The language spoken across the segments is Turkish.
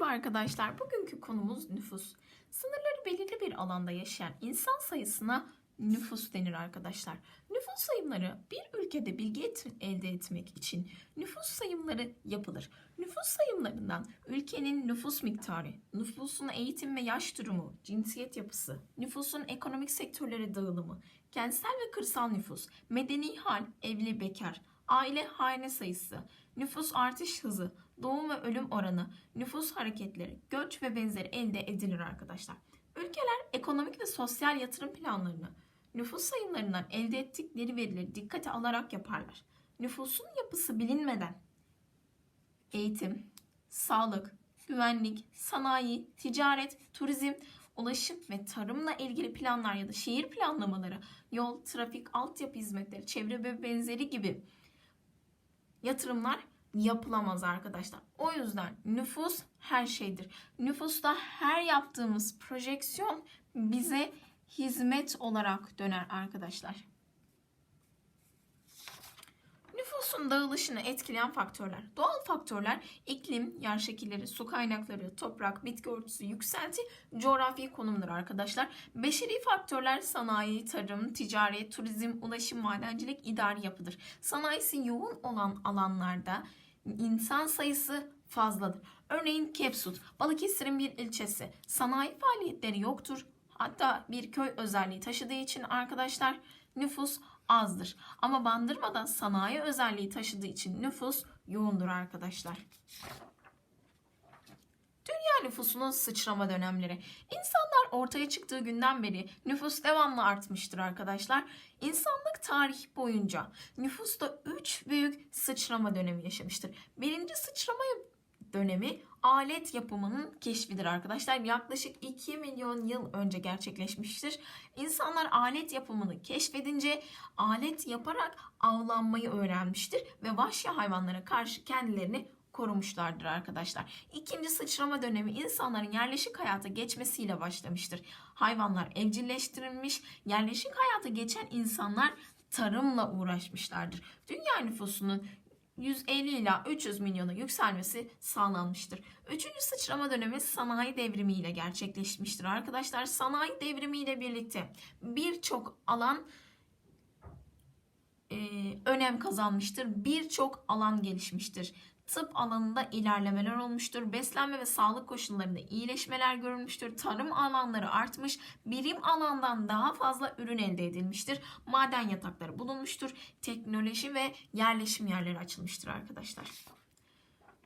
Merhaba arkadaşlar. Bugünkü konumuz nüfus. Sınırları belirli bir alanda yaşayan insan sayısına nüfus denir arkadaşlar. Nüfus sayımları bir ülkede bilgi et- elde etmek için nüfus sayımları yapılır. Nüfus sayımlarından ülkenin nüfus miktarı, nüfusun eğitim ve yaş durumu, cinsiyet yapısı, nüfusun ekonomik sektörlere dağılımı, kentsel ve kırsal nüfus, medeni hal, evli bekar, aile hane sayısı, nüfus artış hızı, doğum ve ölüm oranı, nüfus hareketleri, göç ve benzeri elde edilir arkadaşlar. Ülkeler ekonomik ve sosyal yatırım planlarını nüfus sayımlarından elde ettikleri verileri dikkate alarak yaparlar. Nüfusun yapısı bilinmeden eğitim, sağlık, güvenlik, sanayi, ticaret, turizm, ulaşım ve tarımla ilgili planlar ya da şehir planlamaları, yol, trafik, altyapı hizmetleri, çevre ve benzeri gibi yatırımlar yapılamaz arkadaşlar. O yüzden nüfus her şeydir. Nüfusta her yaptığımız projeksiyon bize hizmet olarak döner arkadaşlar. Nüfusun dağılışını etkileyen faktörler. Doğal faktörler iklim, yer şekilleri, su kaynakları, toprak, bitki örtüsü, yükselti, coğrafi konumdur arkadaşlar. Beşeri faktörler sanayi, tarım, ticaret, turizm, ulaşım, madencilik, idari yapıdır. Sanayisi yoğun olan alanlarda insan sayısı fazladır. Örneğin Kepsut, Balıkesir'in bir ilçesi. Sanayi faaliyetleri yoktur. Hatta bir köy özelliği taşıdığı için arkadaşlar nüfus azdır. Ama Bandırma'da sanayi özelliği taşıdığı için nüfus yoğundur arkadaşlar. Dünya nüfusunun sıçrama dönemleri. İnsanlar ortaya çıktığı günden beri nüfus devamlı artmıştır arkadaşlar. İnsanlık tarih boyunca nüfusta 3 büyük sıçrama dönemi yaşamıştır. Birinci sıçrama dönemi alet yapımının keşfidir arkadaşlar. Yaklaşık 2 milyon yıl önce gerçekleşmiştir. İnsanlar alet yapımını keşfedince alet yaparak avlanmayı öğrenmiştir ve vahşi hayvanlara karşı kendilerini korumuşlardır arkadaşlar. İkinci sıçrama dönemi insanların yerleşik hayata geçmesiyle başlamıştır. Hayvanlar evcilleştirilmiş, yerleşik hayata geçen insanlar tarımla uğraşmışlardır. Dünya nüfusunun 150 ila 300 milyona yükselmesi sağlanmıştır. Üçüncü sıçrama dönemi sanayi devrimi ile gerçekleşmiştir. Arkadaşlar sanayi devrimi ile birlikte birçok alan e, önem kazanmıştır. Birçok alan gelişmiştir. Tıp alanında ilerlemeler olmuştur. Beslenme ve sağlık koşullarında iyileşmeler görülmüştür. Tarım alanları artmış. Birim alandan daha fazla ürün elde edilmiştir. Maden yatakları bulunmuştur. Teknoloji ve yerleşim yerleri açılmıştır arkadaşlar.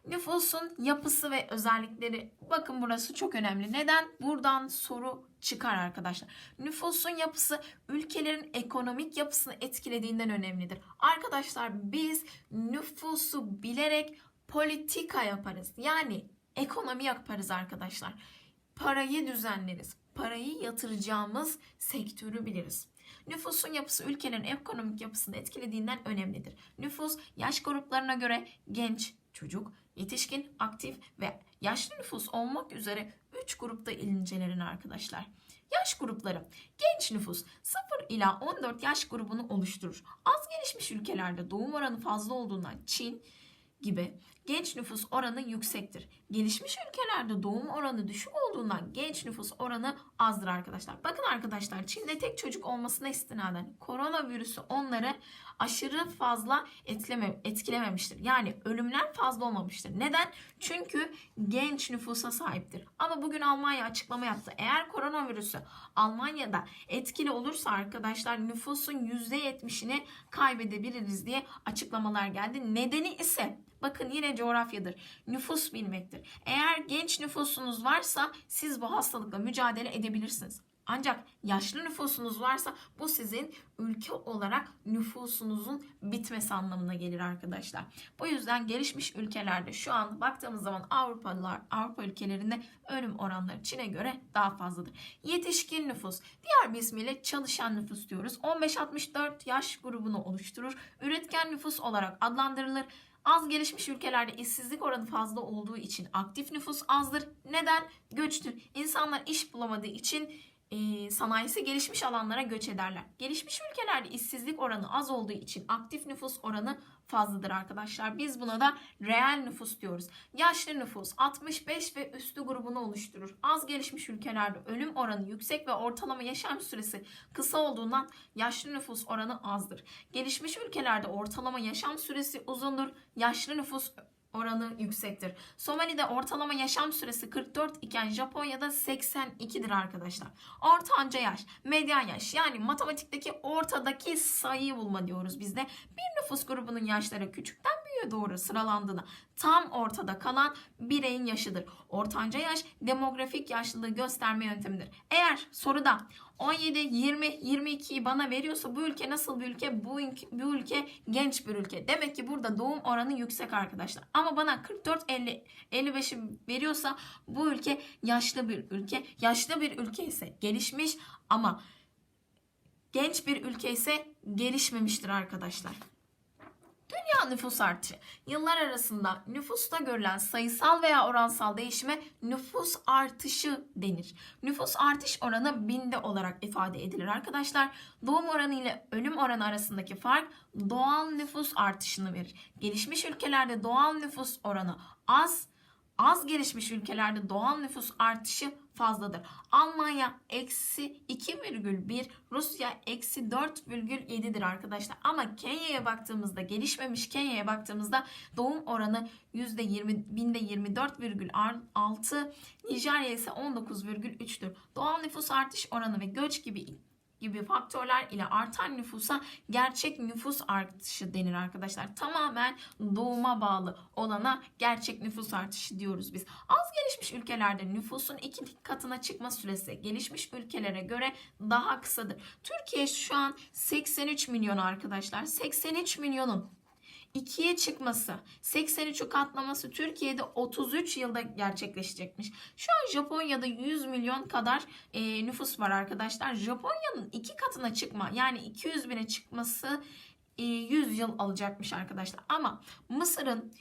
Nüfusun yapısı ve özellikleri bakın burası çok önemli. Neden? Buradan soru çıkar arkadaşlar. Nüfusun yapısı ülkelerin ekonomik yapısını etkilediğinden önemlidir. Arkadaşlar biz nüfusu bilerek politika yaparız. Yani ekonomi yaparız arkadaşlar. Parayı düzenleriz. Parayı yatıracağımız sektörü biliriz. Nüfusun yapısı ülkelerin ekonomik yapısını etkilediğinden önemlidir. Nüfus yaş gruplarına göre genç, çocuk, yetişkin, aktif ve yaşlı nüfus olmak üzere 3 grupta incelenir arkadaşlar. Yaş grupları. Genç nüfus 0 ila 14 yaş grubunu oluşturur. Az gelişmiş ülkelerde doğum oranı fazla olduğundan Çin gibi genç nüfus oranı yüksektir. Gelişmiş ülkelerde doğum oranı düşük olduğundan genç nüfus oranı azdır arkadaşlar. Bakın arkadaşlar Çin'de tek çocuk olmasına istinaden koronavirüsü onları aşırı fazla etkileme, etkilememiştir. Yani ölümler fazla olmamıştır. Neden? Çünkü genç nüfusa sahiptir. Ama bugün Almanya açıklama yaptı. Eğer koronavirüsü Almanya'da etkili olursa arkadaşlar nüfusun %70'ini kaybedebiliriz diye açıklamalar geldi. Nedeni ise bakın yine coğrafyadır. Nüfus bilmektir. Eğer genç nüfusunuz varsa siz bu hastalıkla mücadele edebilirsiniz. Ancak yaşlı nüfusunuz varsa bu sizin ülke olarak nüfusunuzun bitmesi anlamına gelir arkadaşlar. Bu yüzden gelişmiş ülkelerde şu an baktığımız zaman Avrupalılar Avrupa ülkelerinde ölüm oranları Çin'e göre daha fazladır. Yetişkin nüfus diğer bir ismiyle çalışan nüfus diyoruz. 15-64 yaş grubunu oluşturur. Üretken nüfus olarak adlandırılır. Az gelişmiş ülkelerde işsizlik oranı fazla olduğu için aktif nüfus azdır. Neden? Göçtür. İnsanlar iş bulamadığı için e, sanayisi gelişmiş alanlara göç ederler. Gelişmiş ülkelerde işsizlik oranı az olduğu için aktif nüfus oranı fazladır arkadaşlar. Biz buna da reel nüfus diyoruz. Yaşlı nüfus 65 ve üstü grubunu oluşturur. Az gelişmiş ülkelerde ölüm oranı yüksek ve ortalama yaşam süresi kısa olduğundan yaşlı nüfus oranı azdır. Gelişmiş ülkelerde ortalama yaşam süresi uzundur. Yaşlı nüfus oranı yüksektir. Somali'de ortalama yaşam süresi 44 iken Japonya'da 82'dir arkadaşlar. Ortanca yaş, medyan yaş yani matematikteki ortadaki sayıyı bulma diyoruz biz de. Bir nüfus grubunun yaşları küçükten büyüğe doğru sıralandığında tam ortada kalan bireyin yaşıdır. Ortanca yaş demografik yaşlılığı gösterme yöntemidir. Eğer soruda 17, 20, 22'yi bana veriyorsa bu ülke nasıl bir ülke? Bu ülke, bu ülke genç bir ülke. Demek ki burada doğum oranı yüksek arkadaşlar. Ama bana 44, 50, 55'i veriyorsa bu ülke yaşlı bir ülke. Yaşlı bir ülke ise gelişmiş ama genç bir ülke ise gelişmemiştir arkadaşlar. Dünya nüfus artışı. Yıllar arasında nüfusta görülen sayısal veya oransal değişime nüfus artışı denir. Nüfus artış oranı binde olarak ifade edilir arkadaşlar. Doğum oranı ile ölüm oranı arasındaki fark doğal nüfus artışını verir. Gelişmiş ülkelerde doğal nüfus oranı az, az gelişmiş ülkelerde doğal nüfus artışı fazladır. Almanya eksi 2,1, Rusya eksi 4,7'dir arkadaşlar. Ama Kenya'ya baktığımızda, gelişmemiş Kenya'ya baktığımızda doğum oranı %20, binde 24,6, Nijerya ise 19,3'tür. Doğal nüfus artış oranı ve göç gibi gibi faktörler ile artan nüfusa gerçek nüfus artışı denir arkadaşlar. Tamamen doğuma bağlı olana gerçek nüfus artışı diyoruz biz. Az gelişmiş ülkelerde nüfusun iki katına çıkma süresi gelişmiş ülkelere göre daha kısadır. Türkiye şu an 83 milyon arkadaşlar. 83 milyonun 2'ye çıkması, 83'ü katlaması Türkiye'de 33 yılda gerçekleşecekmiş. Şu an Japonya'da 100 milyon kadar e, nüfus var arkadaşlar. Japonya'nın iki katına çıkma yani 200 bine çıkması e, 100 yıl alacakmış arkadaşlar. Ama Mısır'ın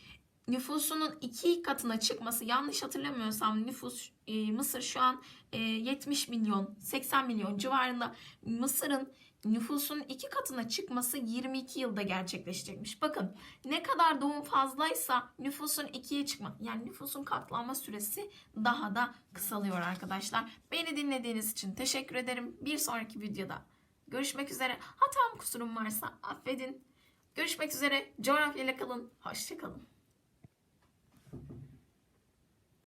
nüfusunun iki katına çıkması yanlış hatırlamıyorsam nüfus e, Mısır şu an e, 70 milyon 80 milyon civarında Mısır'ın nüfusun iki katına çıkması 22 yılda gerçekleşecekmiş. Bakın ne kadar doğum fazlaysa nüfusun ikiye çıkma yani nüfusun katlanma süresi daha da kısalıyor arkadaşlar. Beni dinlediğiniz için teşekkür ederim. Bir sonraki videoda görüşmek üzere. Hatam kusurum varsa affedin. Görüşmek üzere. Coğrafyayla kalın. Hoşçakalın.